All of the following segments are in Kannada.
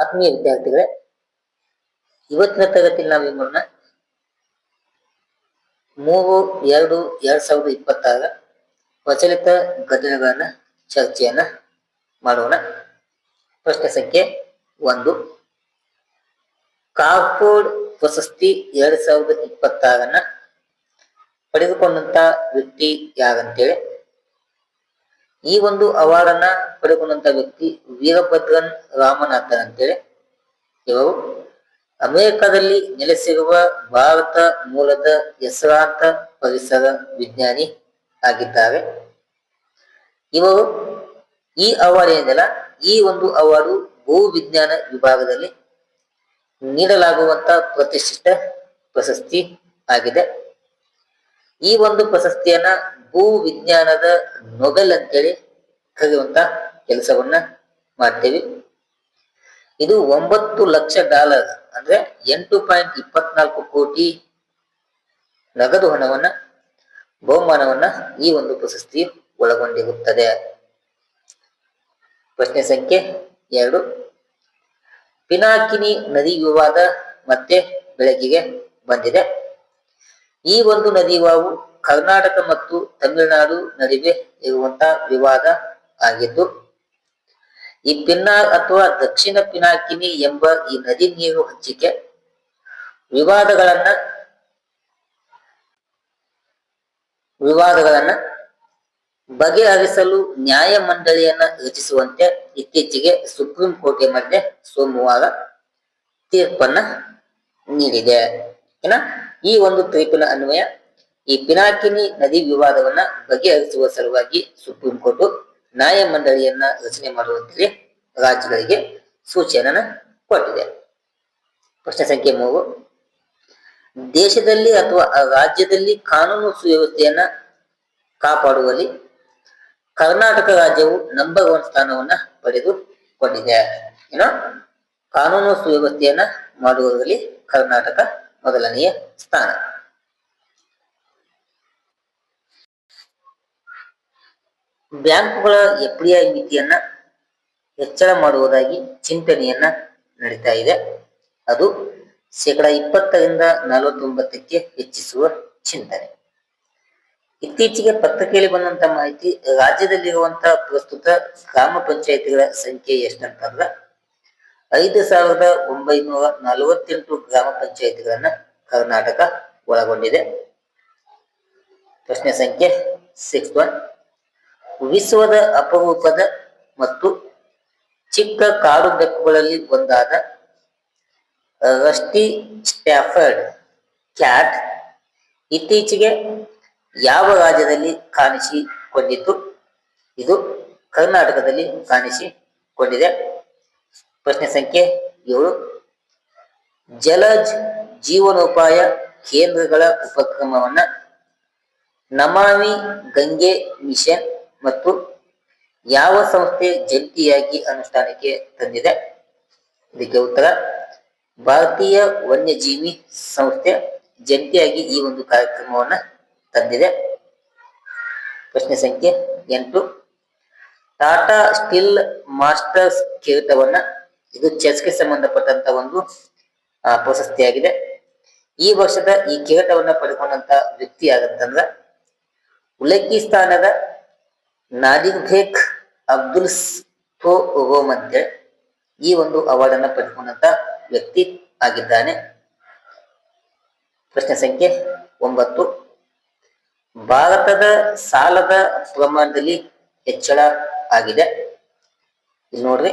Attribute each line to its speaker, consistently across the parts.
Speaker 1: ಆತ್ಮೀಯ ವಿದ್ಯಾರ್ಥಿಗಳೇ, ಇವತ್ತಿನ ತರಗತಿಯಲ್ಲಿ ನಾವು ಮಾಡೋಣ? ಮೂರು, ಎರಡು, ಎರಡ್ ಸಾವಿರದ ಇಪ್ಪತ್ತಾರ ಪ್ರಚಲಿತ ಘಟನೆಗಳನ್ನ ಚರ್ಚೆಯನ್ನ ಮಾಡೋಣ. ಪ್ರಶ್ನೆ ಸಂಖ್ಯೆ ಒಂದು. ಕಾರ್ಪೋರ್ಡ್ ಪ್ರಶಸ್ತಿ ಎರಡ್ ಸಾವಿರದ ಇಪ್ಪತ್ತಾರನ್ನ ಪಡೆದುಕೊಂಡಂತ ವ್ಯಕ್ತಿ ಯಾರಂತೇಳಿ? ಈ ಒಂದು ಅವಾರ್ಡ್ ಅನ್ನ ಪಡೆದುಕೊಂಡಂತ ವ್ಯಕ್ತಿ ವೀರಭದ್ರನ್ ರಾಮನಾಥನ್ ಅಂತೇಳಿ. ಇವರು ಅಮೆರಿಕದಲ್ಲಿ ನೆಲೆಸಿರುವ ಭಾರತ ಮೂಲದ ಹೆಸರಾಂತ ಪರಿಸರ ವಿಜ್ಞಾನಿ ಆಗಿದ್ದಾರೆ. ಇವರು ಈ ಅವಾರ್ಡ್ ಏನಿದೆಯಲ್ಲ ಈ ಒಂದು ಅವಾರ್ಡು ಭೂ ವಿಜ್ಞಾನ ವಿಭಾಗದಲ್ಲಿ ನೀಡಲಾಗುವಂತ ಪ್ರತಿಷ್ಠಿತ ಪ್ರಶಸ್ತಿ ಆಗಿದೆ. ಈ ಒಂದು ಪ್ರಶಸ್ತಿಯನ್ನ ಭೂ ವಿಜ್ಞಾನದ ನೊಬೆಲ್ ಅಂತೇಳಿ ಕರೆಯುವಂತ ಕೆಲಸವನ್ನ ಮಾಡ್ತೀವಿ. ಇದು ಒಂಬತ್ತು ಲಕ್ಷ ಡಾಲರ್ ಅಂದ್ರೆ ಎಂಟು ಪಾಯಿಂಟ್ ಇಪ್ಪತ್ನಾಲ್ಕು ಕೋಟಿ ನಗದು ಹಣವನ್ನ, ಬಹುಮಾನವನ್ನ ಈ ಒಂದು ಪ್ರಶಸ್ತಿ ಒಳಗೊಂಡಿರುತ್ತದೆ. ಪ್ರಶ್ನೆ ಸಂಖ್ಯೆ ಎರಡು. ಪಿನಾಕಿನಿ ನದಿ ವಿವಾದ ಮತ್ತೆ ಬೆಳಕಿಗೆ ಬಂದಿದೆ. ಈ ಒಂದು ನದಿ ವಾವು ಕರ್ನಾಟಕ ಮತ್ತು ತಮಿಳುನಾಡು ನಡುವೆ ಇರುವಂತಹ ವಿವಾದ ಆಗಿದ್ದು, ಈ ಪಿನ್ನಾರ್ ಅಥವಾ ದಕ್ಷಿಣ ಪಿನಾಕಿನಿ ಎಂಬ ಈ ನದಿ ನೀರು ಹಂಚಿಕೆ ವಿವಾದಗಳನ್ನ ವಿವಾದಗಳನ್ನ ಬಗೆಹರಿಸಲು ನ್ಯಾಯ ಮಂಡಳಿಯನ್ನ ರಚಿಸುವಂತೆ ಇತ್ತೀಚೆಗೆ ಸುಪ್ರೀಂ ಕೋರ್ಟ್ ಮಧ್ಯೆ ಸೋಮವಾರ ತೀರ್ಪನ್ನ ನೀಡಿದೆ. ಏನ? ಈ ಒಂದು ತೀರ್ಪಿನ ಅನ್ವಯ, ಈ ಪಿನಾಕಿನಿ ನದಿ ವಿವಾದವನ್ನ ಬಗೆಹರಿಸುವ ಸಲುವಾಗಿ ಸುಪ್ರೀಂ ಕೋರ್ಟ್ ನ್ಯಾಯ ಮಂಡಳಿಯನ್ನ ರಚನೆ ಮಾಡುವಂತೆ ರಾಜ್ಯಗಳಿಗೆ ಸೂಚನೆಯನ್ನ ಕೊಟ್ಟಿದೆ. ಪ್ರಶ್ನೆ ಸಂಖ್ಯೆ ಮೂರು. ದೇಶದಲ್ಲಿ ಅಥವಾ ರಾಜ್ಯದಲ್ಲಿ ಕಾನೂನು ಸುವ್ಯವಸ್ಥೆಯನ್ನ ಕಾಪಾಡುವಲ್ಲಿ ಕರ್ನಾಟಕ ರಾಜ್ಯವು ನಂಬರ್ ಒನ್ ಸ್ಥಾನವನ್ನ ಪಡೆದುಕೊಂಡಿದೆ ಏನೋ ಕಾನೂನು ಸುವ್ಯವಸ್ಥೆಯನ್ನ ಮಾಡುವುದರಲ್ಲಿ ಕರ್ನಾಟಕ ಮೊದಲನೆಯ ಸ್ಥಾನ. ಬ್ಯಾಂಕುಗಳ ಎಫ್ಡಿಐ ಮಿತಿಯನ್ನ ಹೆಚ್ಚಳ ಮಾಡುವುದಾಗಿ ಚಿಂತನೆಯನ್ನ ನಡೀತಾ ಇದೆ. ಅದು ಶೇಕಡ ಇಪ್ಪತ್ತರಿಂದ ನಲವತ್ತೊಂಬತ್ತಕ್ಕೆ ಹೆಚ್ಚಿಸುವ ಚಿಂತನೆ. ಇತ್ತೀಚೆಗೆ ಪತ್ರಿಕೆಯಲ್ಲಿ ಬಂದಂತ ಮಾಹಿತಿ ರಾಜ್ಯದಲ್ಲಿರುವಂತಹ ಪ್ರಸ್ತುತ ಗ್ರಾಮ ಪಂಚಾಯತಿಗಳ ಸಂಖ್ಯೆ ಎಷ್ಟಂತಂದ್ರ ಐದು ಸಾವಿರದ ಒಂಬೈನೂರ ನಲವತ್ತೆಂಟು ಗ್ರಾಮ ಪಂಚಾಯತಿಗಳನ್ನ ಕರ್ನಾಟಕ ಒಳಗೊಂಡಿದೆ. ಪ್ರಶ್ನೆ ಸಂಖ್ಯೆ ಸಿಕ್ಸ್ ಒನ್ ವಿಶ್ವದ ಅಪರೂಪದ ಮತ್ತು ಚಿಕ್ಕ ಕಾಡು ಬೆಕ್ಕುಗಳಲ್ಲಿ ಒಂದಾದ ರಸ್ಟಿ ಸ್ಟ್ಯಾಫರ್ಡ್ ಕ್ಯಾಟ್ ಇತ್ತೀಚೆಗೆ ಯಾವ ರಾಜ್ಯದಲ್ಲಿ ಕಾಣಿಸಿಕೊಂಡಿತ್ತು? ಇದು ಕರ್ನಾಟಕದಲ್ಲಿ ಕಾಣಿಸಿಕೊಂಡಿದೆ. ಪ್ರಶ್ನೆ ಸಂಖ್ಯೆ ಏಳು. ಜಲಜ್ ಜೀವನೋಪಾಯ ಕೇಂದ್ರಗಳ ಉಪಕ್ರಮವನ್ನ ನಮಾಮಿ ಗಂಗೆ ಮಿಷನ್ ಮತ್ತು ಯಾವ ಸಂಸ್ಥೆ ಜಂಟಿಯಾಗಿ ಅನುಷ್ಠಾನಕ್ಕೆ ತಂದಿದೆ? ಇದಕ್ಕೆ ಉತ್ತರ, ಭಾರತೀಯ ವನ್ಯಜೀವಿ ಸಂಸ್ಥೆ ಜಂಟಿಯಾಗಿ ಈ ಒಂದು ಕಾರ್ಯಕ್ರಮವನ್ನ ತಂದಿದೆ. ಪ್ರಶ್ನೆ ಸಂಖ್ಯೆ ಎಂಟು. ಟಾಟಾ ಸ್ಟಿಲ್ ಮಾಸ್ಟರ್ಸ್ ಕಿರೀಟವನ್ನ ಇದು ಚೆಸ್ಗೆ ಸಂಬಂಧಪಟ್ಟಂತ ಒಂದು ಪ್ರಶಸ್ತಿಯಾಗಿದೆ. ಈ ವರ್ಷದ ಈ ಕಿರೀಟವನ್ನ ಪಡೆದುಕೊಂಡಂತ ವ್ಯಕ್ತಿ ಆಗತ್ತಂದ್ರ ಉಲಕಿಸ್ತಾನದ ಉಜ್ಬೇಕಿಸ್ತಾನದ ನಾದಿರ್ಬೇಕ್ ಅಬ್ದುಲ್ ಮಧ್ಯೆ ಈ ಒಂದು ಅವಾರ್ಡ್ ಅನ್ನ ಪಡೆದುಕೊಂಡಂತ ವ್ಯಕ್ತಿ ಆಗಿದ್ದಾನೆ. ಪ್ರಶ್ನೆ ಸಂಖ್ಯೆ ಒಂಬತ್ತು. ಭಾರತದ ಸಾಲದ ಪ್ರಮಾಣದಲ್ಲಿ ಹೆಚ್ಚಳ ಆಗಿದೆ. ಇಲ್ಲಿ ನೋಡ್ರಿ.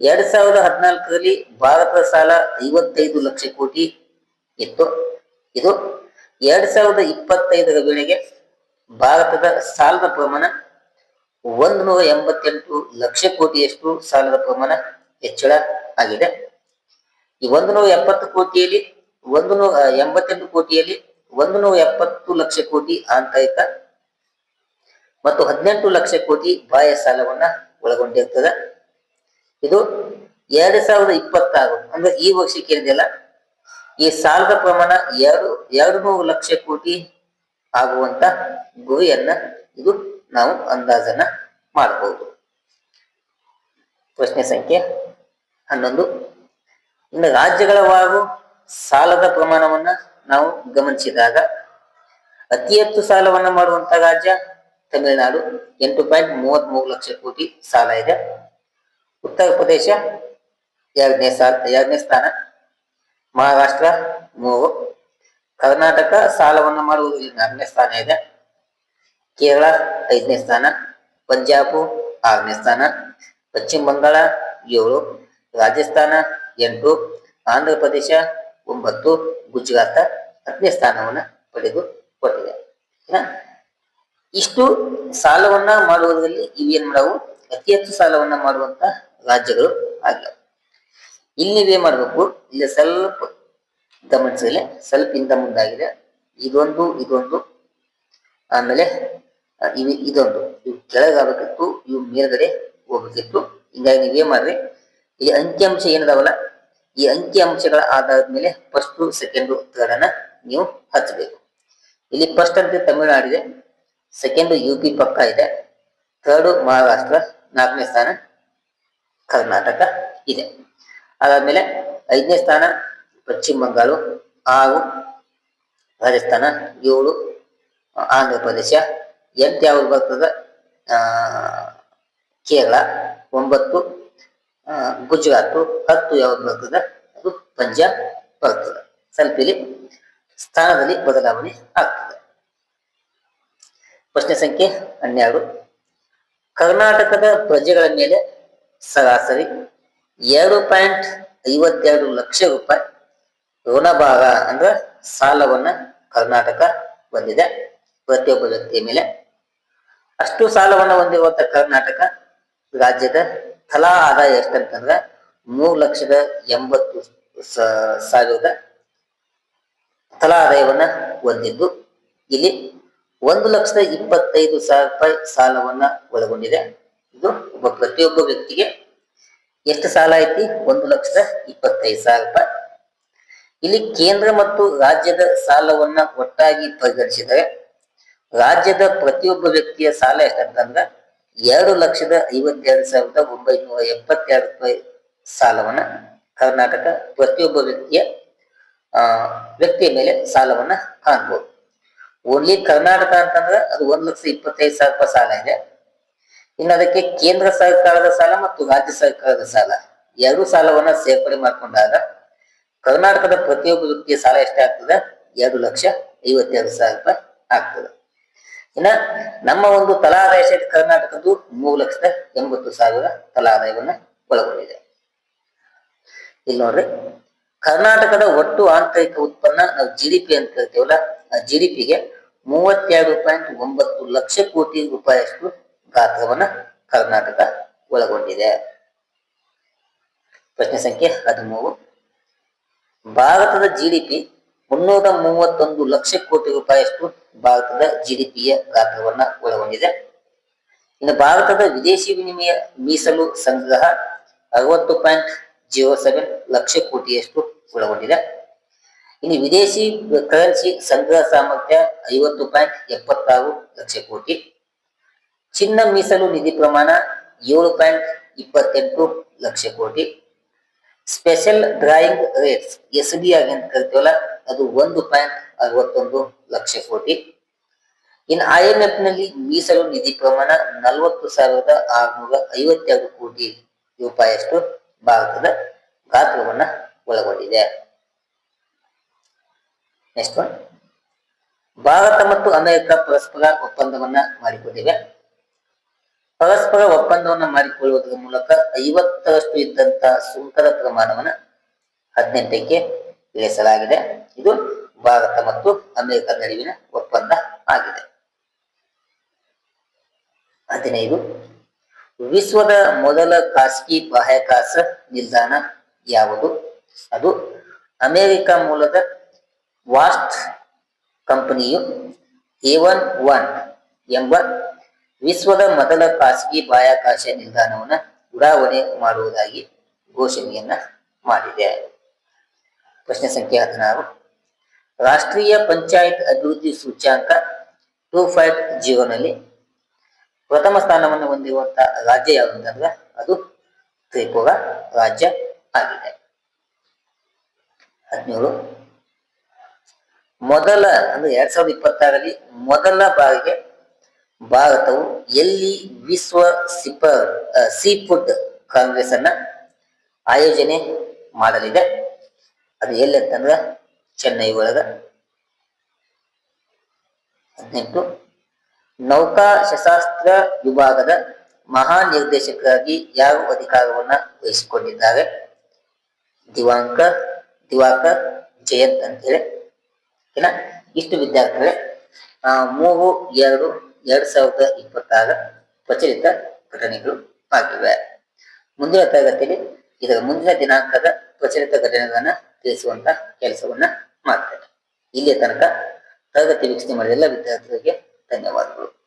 Speaker 1: ಎರಡ್ ಸಾವಿರದ ಹದಿನಾಲ್ಕರಲ್ಲಿ ಭಾರತದ ಸಾಲ ಐವತ್ತೈದು ಲಕ್ಷ ಕೋಟಿ ಇತ್ತು. ಇದು ಎರಡ್ ಸಾವಿರದ ಇಪ್ಪತ್ತೈದರ ವೇಳೆಗೆ ಭಾರತದ ಸಾಲದ ಪ್ರಮಾಣ ಒಂದು ನೂರ ಎಂಬತ್ತೆಂಟು ಲಕ್ಷ ಕೋಟಿಯಷ್ಟು ಸಾಲದ ಪ್ರಮಾಣ ಹೆಚ್ಚಳ ಆಗಿದೆ. ಈ ಒಂದು ನೂರ ಎಪ್ಪತ್ತು ಕೋಟಿಯಲ್ಲಿ, ಒಂದು ನೂರ ಎಂಬತ್ತೆಂಟು ಕೋಟಿಯಲ್ಲಿ ಒಂದು ನೂರ ಎಪ್ಪತ್ತು ಲಕ್ಷ ಕೋಟಿ ಆಂತರಿಕ ಮತ್ತು ಹದಿನೆಂಟು ಲಕ್ಷ ಕೋಟಿ ಬಾಹ್ಯ ಸಾಲವನ್ನ ಒಳಗೊಂಡಿರ್ತದೆ. ಇದು ಎರಡ್ ಸಾವಿರದ ಇಪ್ಪತ್ತಾರು, ಅಂದ್ರೆ ಈ ವರ್ಷಕ್ಕೆ ಏನಿದೆಯಲ್ಲ, ಈ ಸಾಲದ ಪ್ರಮಾಣ ಎರಡು ಎರಡು ನೂರು ಲಕ್ಷ ಕೋಟಿ ಆಗುವಂತ ಗುರಿಯನ್ನ ಇದು ನಾವು ಅಂದಾಜನ್ನ ಮಾಡಬಹುದು ಪ್ರಶ್ನೆ ಸಂಖ್ಯೆ ಹನ್ನೊಂದು. ಇನ್ನು ರಾಜ್ಯಗಳ ವಾರು ಸಾಲದ ಪ್ರಮಾಣವನ್ನ ನಾವು ಗಮನಿಸಿದಾಗ ಅತಿ ಹೆಚ್ಚು ಸಾಲವನ್ನ ಮಾಡುವಂತ ರಾಜ್ಯ ತಮಿಳುನಾಡು. ಎಂಟು ಪಾಯಿಂಟ್ ಮೂವತ್ತ್ ಮೂರು ಲಕ್ಷ ಕೋಟಿ ಸಾಲ ಇದೆ. ಉತ್ತರ ಪ್ರದೇಶ ಎರಡನೇ ಸಾಲ, ಎರಡನೇ ಸ್ಥಾನ. ಮಹಾರಾಷ್ಟ್ರ ಮೂರು. ಕರ್ನಾಟಕ ಸಾಲವನ್ನು ಮಾಡುವುದರಲ್ಲಿ ನಾಲ್ಕನೇ ಸ್ಥಾನ ಇದೆ. ಕೇರಳ ಐದನೇ ಸ್ಥಾನ. ಪಂಜಾಬ್ ಆರನೇ ಸ್ಥಾನ. ಪಶ್ಚಿಮ ಬಂಗಾಳ ಏಳು. ರಾಜಸ್ಥಾನ ಎಂಟು. ಆಂಧ್ರ ಪ್ರದೇಶ ಒಂಬತ್ತು. ಗುಜರಾತ್ ಹತ್ತನೇ ಸ್ಥಾನವನ್ನ ಪಡೆದು ಕೊಟ್ಟಿದೆ. ಇಷ್ಟು ಸಾಲವನ್ನ ಮಾಡುವುದರಲ್ಲಿ ಇವೇನ್ ಮಾಡವು ಅತಿ ಹೆಚ್ಚು ಸಾಲವನ್ನ ಮಾಡುವಂತ ರಾಜ್ಯಗಳು ಆಗಲ್ಲ ಇಲ್ಲಿ ನೀವೇ ಮಾಡ್ಬೇಕು? ಇಲ್ಲಿ ಸ್ವಲ್ಪ ಗಮನಿಸಿದ್ರೆ ಸ್ವಲ್ಪ ಇಂದ ಮುಂದಾಗಿದೆ. ಇದೊಂದು ಇದೊಂದು, ಆಮೇಲೆ ಇವ್, ಇದೊಂದು. ಇವು ಕೆಳಗಾಗಬೇಕಿತ್ತು ಇವು ಮೇಲ್ಗಡೆ ಹೋಗಬೇಕಿತ್ತು. ಹಿಂಗಾಗಿ ನೀವೇ ಮಾಡ್ರಿ? ಈ ಅಂಕಿಅಂಶ ಏನಿದಾವಲ್ಲ? ಈ ಅಂಕಿಅಂಶಗಳ ಆಧಾರದ ಮೇಲೆ ಫಸ್ಟ್ ಸೆಕೆಂಡ್ ಥರ್ಡ್ ಅನ್ನ ನೀವು ಹಚ್ಚಬೇಕು ಇಲ್ಲಿ ಫಸ್ಟ್ ಅಂತ ತಮಿಳುನಾಡಿದೆ ಸೆಕೆಂಡ್ ಯು ಪಿ ಪಕ್ಕ ಇದೆ ಥರ್ಡ್ ಮಹಾರಾಷ್ಟ್ರ ನಾಲ್ಕನೇ ಸ್ಥಾನ. ಕರ್ನಾಟಕ ಇದೆ. ಅದಾದ್ಮೇಲೆ ಐದನೇ ಸ್ಥಾನ ಪಶ್ಚಿಮ ಬಂಗಾಳ ಆರು ರಾಜಸ್ಥಾನ ಏಳು, ಆಂಧ್ರ ಪ್ರದೇಶ ಎಂಟು ಯಾವ್ದು ಬರ್ತದ? ಕೇರಳ ಒಂಬತ್ತು ಗುಜರಾತ್ ಹತ್ತು ಯಾವ್ದು ಬರ್ತದ? ಅದು ಪಂಜಾಬ್ ಬರ್ತದೆ. ಸ್ವಲ್ಪ ಇಲ್ಲಿ ಸ್ಥಾನದಲ್ಲಿ ಬದಲಾವಣೆ ಆಗ್ತದೆ. ಪ್ರಶ್ನೆ ಸಂಖ್ಯೆ ಹನ್ನೆರಡು. ಕರ್ನಾಟಕದ ಪ್ರಜೆಗಳ ಮೇಲೆ ಸರಾಸರಿ ಎರಡು ಪಾಯಿಂಟ್ ಐವತ್ತೆರಡು ಲಕ್ಷ ರೂಪಾಯಿ ಋಣಭಾರ ಅಂದ್ರ ಸಾಲವನ್ನ ಕರ್ನಾಟಕ ಹೊಂದಿದೆ ಪ್ರತಿಯೊಬ್ಬ ವ್ಯಕ್ತಿಯ ಮೇಲೆ ಅಷ್ಟು ಸಾಲವನ್ನ ಹೊಂದಿರುವಂತ ಕರ್ನಾಟಕ ರಾಜ್ಯದ ತಲಾ ಆದಾಯ ಎಷ್ಟಂತಂದ್ರ ಮೂರು ಲಕ್ಷದ ಎಂಬತ್ತು ಸಾವಿರದ ತಲಾ ಆದಾಯವನ್ನ ಹೊಂದಿದ್ದು. ಇಲ್ಲಿ ಒಂದು ಲಕ್ಷದ ಇಪ್ಪತ್ತೈದು ಸಾವಿರ ರೂಪಾಯಿ ಸಾಲವನ್ನ ಒಳಗೊಂಡಿದೆ. ಇದು ಒಬ್ಬ ಪ್ರತಿಯೊಬ್ಬ ವ್ಯಕ್ತಿಗೆ ಎಷ್ಟು ಸಾಲ ಐತಿ? ಒಂದು ಲಕ್ಷದ ಇಪ್ಪತ್ತೈದು ಸಾವಿರ ರೂಪಾಯಿ. ಇಲ್ಲಿ ಕೇಂದ್ರ ಮತ್ತು ರಾಜ್ಯದ ಸಾಲವನ್ನ ಒಟ್ಟಾಗಿ ಪರಿಗಣಿಸಿದರೆ ರಾಜ್ಯದ ಪ್ರತಿಯೊಬ್ಬ ವ್ಯಕ್ತಿಯ ಸಾಲ ಎಷ್ಟಂತಂದ್ರ ಎರಡು ಲಕ್ಷದ ಐವತ್ತೆರಡು ಸಾವಿರದ ಒಂಬೈನೂರ ಎಪ್ಪತ್ತೆರಡು ರೂಪಾಯಿ ಸಾಲವನ್ನ ಕರ್ನಾಟಕ ಪ್ರತಿಯೊಬ್ಬ ವ್ಯಕ್ತಿಯ ವ್ಯಕ್ತಿಯ ಮೇಲೆ ಸಾಲವನ್ನ ಕಾಣ್ಬೋದು ಓನ್ಲಿ ಕರ್ನಾಟಕ ಅಂತಂದ್ರೆ ಅದು ಒಂದ್ ಲಕ್ಷ ಇಪ್ಪತ್ತೈದು ಸಾವಿರ ರೂಪಾಯಿ ಸಾಲ ಇದೆ. ಇನ್ನು ಅದಕ್ಕೆ ಕೇಂದ್ರ ಸರ್ಕಾರದ ಸಾಲ ಮತ್ತು ರಾಜ್ಯ ಸರ್ಕಾರದ ಸಾಲ. ಎರಡು ಸಾಲವನ್ನ ಸೇರ್ಪಡೆ ಮಾಡಿಕೊಂಡಾಗ ಕರ್ನಾಟಕದ ಪ್ರತಿಯೊಬ್ಬ ವ್ಯಕ್ತಿಯ ಸಾಲ ಎಷ್ಟಾಗ್ತದೆ ಎರಡು ಲಕ್ಷ ಐವತ್ತೆರಡು ಸಾವಿರ ರೂಪಾಯಿ ಆಗ್ತದೆ. ಇನ್ನ ನಮ್ಮ ಒಂದು ತಲಾದಾಯ ಕರ್ನಾಟಕದ್ದು? ಮೂರು ಲಕ್ಷದ ಎಂಬತ್ತು ಸಾವಿರ ತಲಾ ಆದಾಯವನ್ನ ಒಳಗೊಂಡಿದೆ. ಇಲ್ಲಿ ನೋಡ್ರಿ. ಕರ್ನಾಟಕದ ಒಟ್ಟು ಆಂತರಿಕ ಉತ್ಪನ್ನ ನಾವು ಜಿ ಡಿ ಪಿ ಅಂತ ಕರಿತೀವಲ್ಲ ಆ ಜಿ ಡಿ ಪಿಗೆ ಮೂವತ್ತೆರಡು ಪಾಯಿಂಟ್ ಒಂಬತ್ತು ಲಕ್ಷ ಕೋಟಿ ರೂಪಾಯಿಯಷ್ಟು ಗಾತ್ರವನ್ನ ಕರ್ನಾಟಕ ಒಳಗೊಂಡಿದೆ. ಪ್ರಶ್ನೆ ಸಂಖ್ಯೆ ಹದಿಮೂರು. ಭಾರತದ ಜಿಡಿಪಿ ಮುನ್ನೂರ ಮೂವತ್ತೊಂದು ಲಕ್ಷ ಕೋಟಿ ರೂಪಾಯಿಯಷ್ಟು ಭಾರತದ ಜಿಡಿಪಿಯ ಗಾತ್ರವನ್ನ ಒಳಗೊಂಡಿದೆ. ಇನ್ನು ಭಾರತದ ವಿದೇಶಿ ವಿನಿಮಯ ಮೀಸಲು ಸಂಗ್ರಹ ಅರವತ್ತು ಪಾಯಿಂಟ್ ಜೀರೋ ಸೆವೆನ್ ಲಕ್ಷ ಕೋಟಿಯಷ್ಟು ಒಳಗೊಂಡಿದೆ. ಇನ್ನು ವಿದೇಶಿ ಕರೆನ್ಸಿ ಸಂಗ್ರಹ ಸಾಮರ್ಥ್ಯ ಐವತ್ತು ಪಾಯಿಂಟ್ ಎಪ್ಪತ್ತಾರು ಲಕ್ಷ ಕೋಟಿ. ಚಿನ್ನ ಮೀಸಲು ನಿಧಿ ಪ್ರಮಾಣ ಏಳು ಪಾಯಿಂಟ್ ಇಪ್ಪತ್ತೆಂಟು lakh crore. Special drawing rates S D ಆಗಿ ಅಂತ ಕರಿತೀವಲ್ಲ, ಅದು ಒಂದು ಪಾಯಿಂಟ್ ಅರವತ್ತೊಂದು ಲಕ್ಷ ಕೋಟಿ. ಇನ್ನು ಐ ಎಂ ಎಫ್ನಲ್ಲಿ ಮೀಸಲು ನಿಧಿ ಪ್ರಮಾಣ ನಲವತ್ತು ಸಾವಿರದ ಆರುನೂರ ಐವತ್ತೆರಡು ಕೋಟಿ ರೂಪಾಯಿಯಷ್ಟು ಭಾರತದ ಗಾತ್ರವನ್ನ ಒಳಗೊಂಡಿದೆ. ನೆಕ್ಸ್ಟ್ ಒನ್ ಭಾರತ ಮತ್ತು ಅಮೆರಿಕ ಪರಸ್ಪರ ಒಪ್ಪಂದವನ್ನ ಮಾಡಿಕೊಂಡಿವೆ. ಪರಸ್ಪರ ಒಪ್ಪಂದವನ್ನು ಮಾಡಿಕೊಳ್ಳುವುದರ ಮೂಲಕ ಐವತ್ತರಷ್ಟು ಇದ್ದಂತ ಸುಂಕದ ಪ್ರಮಾಣವನ್ನ ಹದಿನೆಂಟಕ್ಕೆ ಇಳಿಸಲಾಗಿದೆ. ಇದು ಭಾರತ ಮತ್ತು ಅಮೆರಿಕ ನಡುವಿನ ಒಪ್ಪಂದ ಆಗಿದೆ. ಹದಿನೈದು. ವಿಶ್ವದ ಮೊದಲ ಖಾಸಗಿ ಬಾಹ್ಯಾಕಾಶ ನಿಲ್ದಾಣ ಯಾವುದು? ಅದು ಅಮೆರಿಕ ಮೂಲದ ವಾಸ್ಟ್ ಕಂಪನಿಯು ಏವನ್ ಒನ್ ಎಂಬ ವಿಶ್ವದ ಮೊದಲ ಖಾಸಗಿ ಬಾಹ್ಯಾಕಾಶ ನಿಲ್ದಾಣವನ್ನ ಉಡಾವಣೆ ಮಾಡುವುದಾಗಿ ಘೋಷಣೆಯನ್ನ ಮಾಡಿದೆ. ಪ್ರಶ್ನೆ ಸಂಖ್ಯೆ ಹದಿನಾರು. ರಾಷ್ಟ್ರೀಯ ಪಂಚಾಯತ್ ಅಭಿವೃದ್ಧಿ ಸೂಚ್ಯಾಂಕ ಟೂ ಫೈವ್ ಪ್ರಥಮ ಸ್ಥಾನವನ್ನು ಹೊಂದಿರುವಂತಹ ರಾಜ್ಯ ಯಾವುದು ಅಂತಂದ್ರೆ ಅದು ತ್ರಿಪುರ ರಾಜ್ಯ ಆಗಿದೆ. ಹದಿನೇಳು. ಮೊದಲ ಅಂದ್ರೆ ಎರಡ್ ಸಾವಿರದ ಇಪ್ಪತ್ತಾರರಲ್ಲಿ ಮೊದಲ ಬಾರಿಗೆ ಭಾರತವು ಎಲ್ಲಿ ವಿಶ್ವ ಸಿಪರ್ ಸೀ ಫುಡ್ ಕಾಂಗ್ರೆಸ್ ಅನ್ನ ಆಯೋಜನೆ ಮಾಡಲಿದೆ? ಅದು ಎಲ್ಲಿ ಅಂತಂದ್ರೆ ಚೆನ್ನೈ ಒಳಗ. ಹದಿನೆಂಟು. ನೌಕಾ ಶಸ್ತ್ರಾಸ್ತ್ರ ವಿಭಾಗದ ಮಹಾನಿರ್ದೇಶಕರಾಗಿ ಯಾರು ಅಧಿಕಾರವನ್ನ ವಹಿಸಿಕೊಂಡಿದ್ದಾರೆ? ದಿವಾಂಕ, ದಿವಾಕರ್, ಜಯಂತ್ ಅಂತ ಹೇಳಿ ಇಷ್ಟು ವಿದ್ಯಾರ್ಥಿಗಳೇ. ಮೂರು, ಎರಡು ಎರಡ್ ಸಾವಿರದ ಇಪ್ಪತ್ತಾರ ಪ್ರಚಲಿತ ಘಟನೆಗಳು ಆಗಿವೆ. ಮುಂದಿನ ತರಗತಿಯಲ್ಲಿ ಇದರ ಮುಂದಿನ ದಿನಾಂಕದ ಪ್ರಚಲಿತ ಘಟನೆಗಳನ್ನ ತಿಳಿಸುವಂತ ಕೆಲಸವನ್ನ ಮಾಡ್ತೇನೆ. ಇಲ್ಲಿಯ ತನಕ ತರಗತಿ ವೀಕ್ಷಣೆ ಮಾಡಿದ ಎಲ್ಲ ವಿದ್ಯಾರ್ಥಿಗಳಿಗೆ ಧನ್ಯವಾದಗಳು.